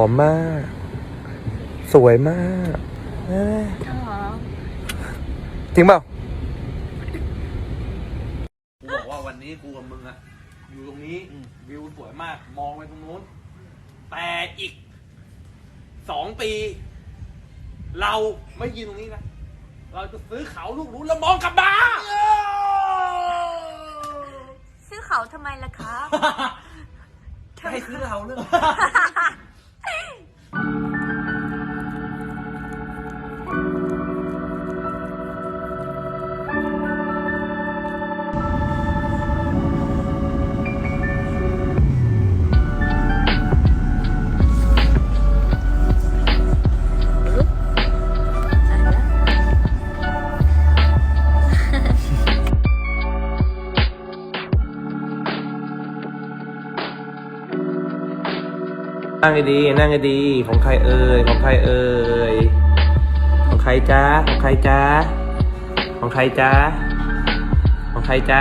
อมมาก สวยมากเอ้ยจริงเปล่า กูบอกว่าวันนี้กูกับมึงอะอยู่ตรงนี้วิวสวยมาก มองไปตรงนู้น แต่อีกสองปี เราไม่ยืนตรงนี้นะ เราจะซื้อเขาลูกนู้นแล้วมองกลับมาซื้อเขาทำไมล่ะครับ ให้ซื้อเราเรื่อง นั่งดีนั่งดีของใครเอ่ยของใครเอ่ยของใครจ้าของใครจ้าของใครจ้าของใครจ้า